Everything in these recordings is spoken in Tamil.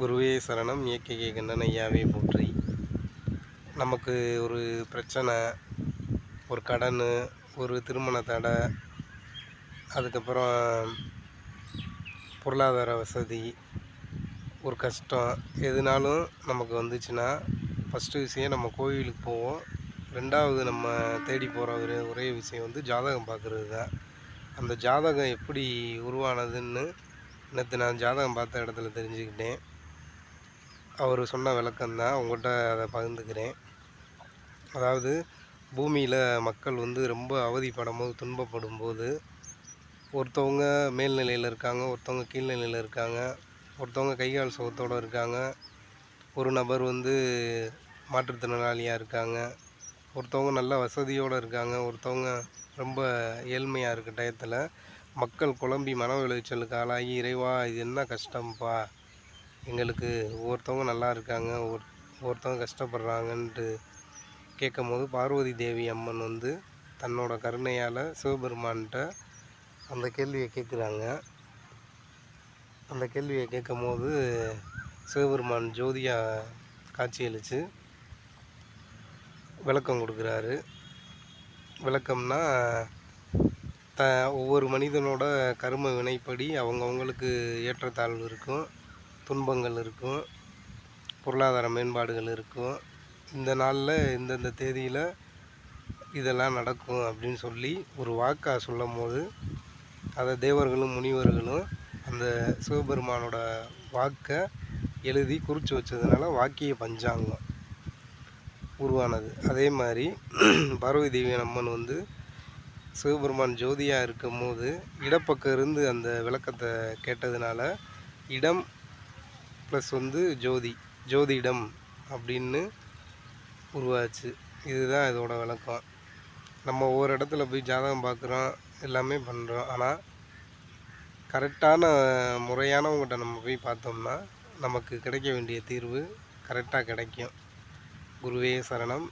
குருவே சரணம். இயற்கை கண்ணன் ஐயாவே போற்றி. நமக்கு ஒரு பிரச்சனை ஒரு கடன் ஒரு திருமண தடை அதுக்கப்புறம் பொருளாதார வசதி ஒரு கஷ்டம் எதுனாலும் நமக்கு வந்துச்சுன்னா ஃபஸ்ட்டு விஷயம் நம்ம கோவிலுக்கு போவோம். ரெண்டாவது நம்ம தேடி போகிற ஒரே ஒரே விஷயம் வந்து ஜாதகம் பார்க்குறது தான். அந்த ஜாதகம் எப்படி உருவானதுன்னு நேற்று நான் ஜாதகம் பார்த்த இடத்துல தெரிஞ்சுக்கிட்டேன். அவர் சொன்ன விளக்கம்தான். உங்கள்கிட்ட அதை பகிர்ந்துக்கிறேன். அதாவது பூமியில் மக்கள் வந்து ரொம்ப அவதிப்படும் போது துன்பப்படும் போது ஒருத்தவங்க மேல்நிலையில் இருக்காங்க ஒருத்தவங்க கீழ்நிலையில் இருக்காங்க ஒருத்தவங்க கை கால் சுகத்தோடு இருக்காங்க ஒரு நபர் வந்து மாற்றுத்திறனாளியாக இருக்காங்க ஒருத்தவங்க நல்ல வசதியோடு இருக்காங்க ஒருத்தவங்க ரொம்ப ஏழ்மையாக இருக்க டயத்தில் மக்கள் குழம்பி மன விளைச்சலுக்கு ஆளாகி இறைவா இது என்ன கஷ்டம்ப்பா எங்களுக்கு ஒவ்வொருத்தவங்க நல்லா இருக்காங்க ஒவ்வொரு ஒவ்வொருத்தவங்க கஷ்டப்படுறாங்கன்ட்டு கேட்கும் போது பார்வதி தேவி அம்மன் வந்து தன்னோட கருணையால் சிவபெருமான்கிட்ட அந்த கேள்வியை கேட்குறாங்க. அந்த கேள்வியை கேட்கும் போது சிவபெருமான் ஜோதியாக காட்சியளித்து விளக்கம் கொடுக்குறாரு. விளக்கம்னா த ஒவ்வொரு மனிதனோட கரும வினைப்படி அவங்கவுங்களுக்கு ஏற்றத்தாழ்வு இருக்கும். துன்பங்கள் இருக்கும் பொருளாதார மேம்பாடுகள் இருக்கும். இந்த நாளில் இந்தந்த தேதியில் இதெல்லாம் நடக்கும் அப்படின்னு சொல்லி ஒரு வாக்காக சொல்லும் போது அதை தேவர்களும் முனிவர்களும் அந்த சிவபெருமானோட வாக்கை எழுதி குறித்து வச்சதுனால வாக்கிய பஞ்சாங்கம் உருவானது. அதே மாதிரி பார்வதி தேவி அம்மன் வந்து சிவபெருமான் ஜோதியாக இருக்கும் போது இடப்பக்கம் இருந்து அந்த விளக்கத்தை கேட்டதுனால இடம் ப்ளஸ் வந்து ஜோதி ஜோதிடம் அப்படின்னு உருவாச்சு. இதுதான் இதோட விளக்கம். நம்ம ஒவ்வொரு இடத்துல போய் ஜாதகம் பார்க்குறோம் எல்லாமே பண்ணுறோம் ஆனால் கரெக்டான முறையானவங்ககிட்ட நம்ம போய் பார்த்தோம்னா நமக்கு கிடைக்க வேண்டிய தீர்வு கரெக்டாக கிடைக்கும். குருவே சரணம்.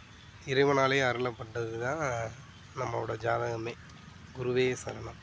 இறைவனாலே அருளப்பட்டது தான் நம்மளோட ஜாதகமே. குருவே சரணம்.